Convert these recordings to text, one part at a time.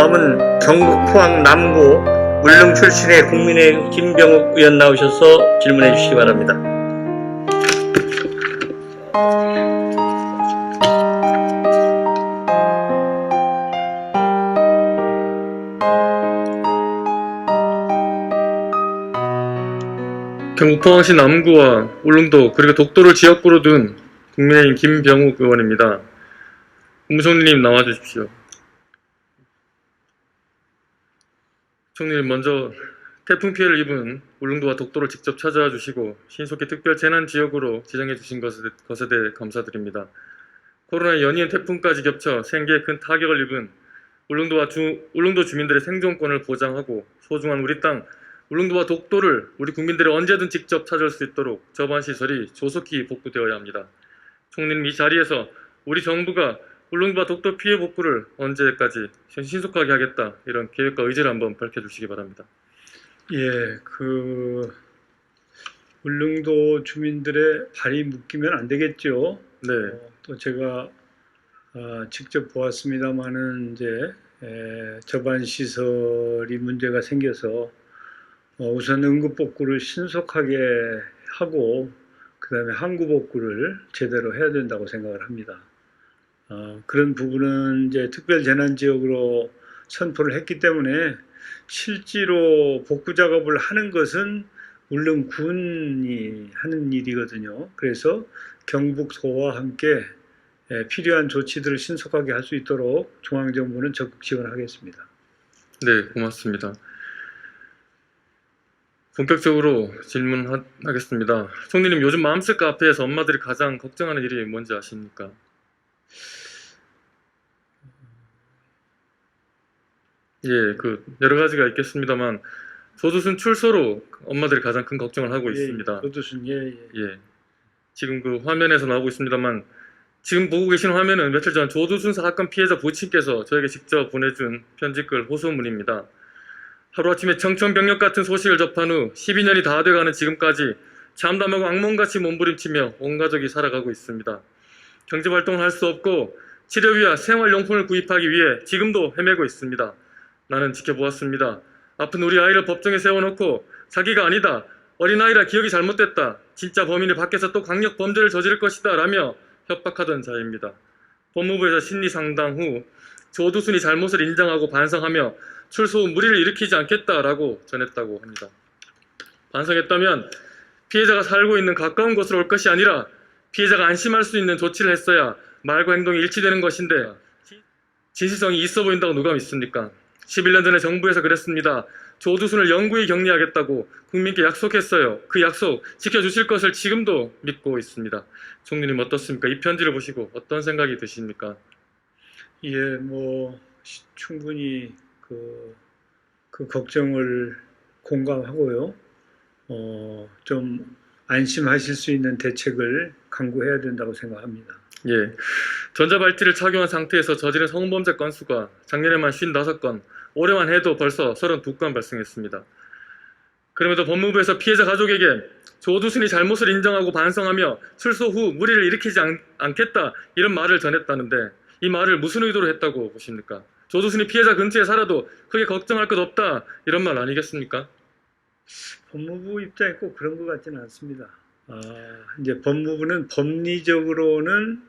다음은 경북 포항 남구 울릉 출신의 국민의힘 김병욱 의원 나오셔서 질문해 주시기 바랍니다. 경북 포항시 남구와 울릉도 그리고 독도를 지역구로 둔 국민의힘 김병욱 의원입니다. 국무총리님 나와 주십시오. 총리님 먼저 태풍 피해를 입은 울릉도와 독도를 직접 찾아와 주시고 신속히 특별 재난 지역으로 지정해 주신 것에, 것에 대해 감사드립니다. 코로나 연이은 태풍까지 겹쳐 생계에 큰 타격을 입은 울릉도와 주, 울릉도 주민들의 생존권을 보장하고 소중한 우리 땅 울릉도와 독도를 우리 국민들이 언제든 직접 찾을 수 있도록 저반 시설이 조속히 복구되어야 합니다. 총리님 이 자리에서 우리 정부가 울릉도와 독도 피해 복구를 언제까지 신속하게 하겠다 이런 계획과 의지를 한번 밝혀주시기 바랍니다. 예, 그 울릉도 주민들의 발이 묶이면 안 되겠죠. 네, 어, 또 제가 아, 직접 보았습니다마는 이제 에, 저반 시설이 문제가 생겨서 어, 우선 응급 복구를 신속하게 하고 그 다음에 항구 복구를 제대로 해야 된다고 생각을 합니다. 어, 그런 부분은 이제 특별 재난 지역으로 선포를 했기 때문에 실제로 복구 작업을 하는 것은 울릉군이 하는 일이거든요. 그래서 경북도와 함께 예, 필요한 조치들을 신속하게 할 수 있도록 중앙정부는 적극 지원하겠습니다. 네 고맙습니다. 본격적으로 질문하겠습니다. 총리님 요즘 마음쓸 카페에서 엄마들이 가장 걱정하는 일이 뭔지 아십니까? 예, 그 여러 가지가 있겠습니다만 조두순 출소로 엄마들이 가장 큰 걱정을 하고 있습니다. 교두순 예, 예. 예. 지금 그 화면에서 나오고 있습니다만 지금 보고 계신 화면은 며칠 전 조두순 사건 피해자 부친께서 저에게 직접 보내준 편지글 호소문입니다. 하루아침에 청천벽력 같은 소식을 접한 후 12년이 다 돼가는 지금까지 잠담하고 악몽같이 몸부림치며 온 가족이 살아가고 있습니다. 경제활동을 할 수 없고 치료비와 생활용품을 구입하기 위해 지금도 헤매고 있습니다. 나는 지켜보았습니다. 아픈 우리 아이를 법정에 세워놓고 자기가 아니다. 어린아이라 기억이 잘못됐다. 진짜 범인이 밖에서 또 강력 범죄를 저지를 것이다. 라며 협박하던 자입니다. 법무부에서 심리 상담 후 조두순이 잘못을 인정하고 반성하며 출소 후 무리를 일으키지 않겠다라고 전했다고 합니다. 반성했다면 피해자가 살고 있는 가까운 곳으로 올 것이 아니라 피해자가 안심할 수 있는 조치를 했어야 말과 행동이 일치되는 것인데 진실성이 있어 보인다고 누가 믿습니까? 11년 전에 정부에서 그랬습니다. 조두순을 영구히 격리하겠다고 국민께 약속했어요. 그 약속 지켜주실 것을 지금도 믿고 있습니다. 총리님 어떻습니까? 이 편지를 보시고 어떤 생각이 드십니까? 예, 뭐 시- 충분히 그, 그 걱정을 공감하고요. 어, 좀 안심하실 수 있는 대책을 강구해야 된다고 생각합니다. 예. 전자발찌를 착용한 상태에서 저지른 성범죄 건수가 작년에만 55건, 올해만 해도 벌써 32건 발생했습니다. 그럼에도 법무부에서 피해자 가족에게 조두순이 잘못을 인정하고 반성하며 출소 후 무리를 일으키지 않, 않겠다 이런 말을 전했다는데 이 말을 무슨 의도로 했다고 보십니까? 조두순이 피해자 근처에 살아도 크게 걱정할 것 없다 이런 말 아니겠습니까? 법무부 입장이 꼭 그런 것 같지는 않습니다. 아, 이제 법무부는 법리적으로는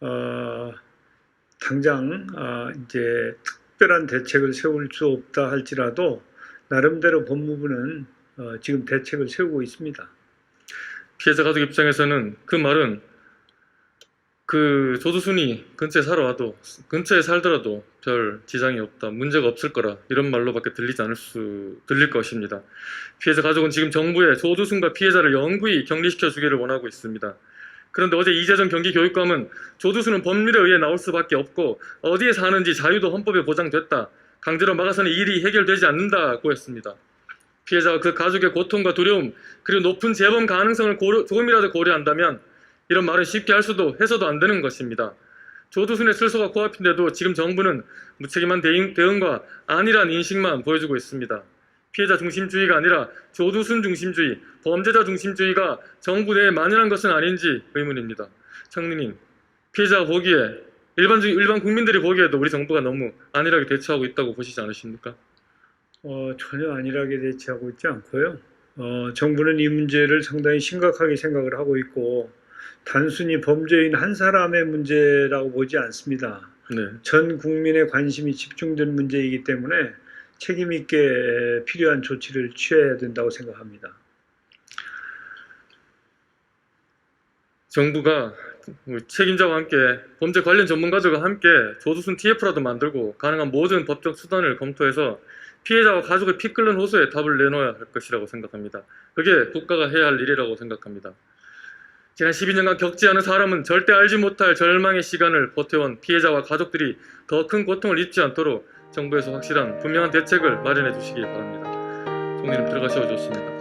어, 당장 아, 이제 특 별한 대책을 세울 수 없다 할지라도 나름대로 법무부는 어, 지금 대책을 세우고 있습니다. 피해자 가족 입장에서는 그 말은 그 조두순이 근처에 살아 와도 근처에 살더라도 별 지장이 없다 문제가 없을 거라 이런 말로밖에 들리지 않을 수 들릴 것입니다. 피해자 가족은 지금 정부에 조두순과 피해자를 영구히 격리시켜 주기를 원하고 있습니다. 그런데 어제 이재정 경기교육감은 조두순은 법률에 의해 나올 수밖에 없고 어디에 사는지 자유도 헌법에 보장됐다. 강제로 막아서는 일이 해결되지 않는다고 했습니다. 피해자와 그 가족의 고통과 두려움 그리고 높은 재범 가능성을 고려- 조금이라도 고려한다면 이런 말은 쉽게 할 수도 해서도 안 되는 것입니다. 조두순의 출소가 코앞인데도 지금 정부는 무책임한 대응, 대응과 안일한 인식만 보여주고 있습니다. 피해자 중심주의가 아니라 조두순 중심주의, 범죄자 중심주의가 정부 내에 만연한 것은 아닌지 의문입니다. 청리님, 피해자가 보기에 일반적 일반 국민들이 보기에도 우리 정부가 너무 안일하게 대처하고 있다고 보시지 않으십니까? 어, 전혀 안일하게 대처하고 있지 않고요. 어, 정부는 이 문제를 상당히 심각하게 생각을 하고 있고 단순히 범죄인 한 사람의 문제라고 보지 않습니다. 네. 전 국민의 관심이 집중된 문제이기 때문에 책임 있게 필요한 조치를 취해야 된다고 생각합니다. 정부가 책임자와 함께 범죄 관련 전문가들과 함께 조두순 TF라도 만들고 가능한 모든 법적 수단을 검토해서 피해자와 가족의 피 끓는 호소에 답을 내놓아야 할 것이라고 생각합니다. 그게 국가가 해야 할 일이라고 생각합니다. 지난 12년간 겪지 않은 사람은 절대 알지 못할 절망의 시간을 버텨온 피해자와 가족들이 더 큰 고통을 잊지 않도록 정부에서 확실한 분명한 대책을 마련해 주시기 바랍니다. 총리님 들어가셔도 좋습니다.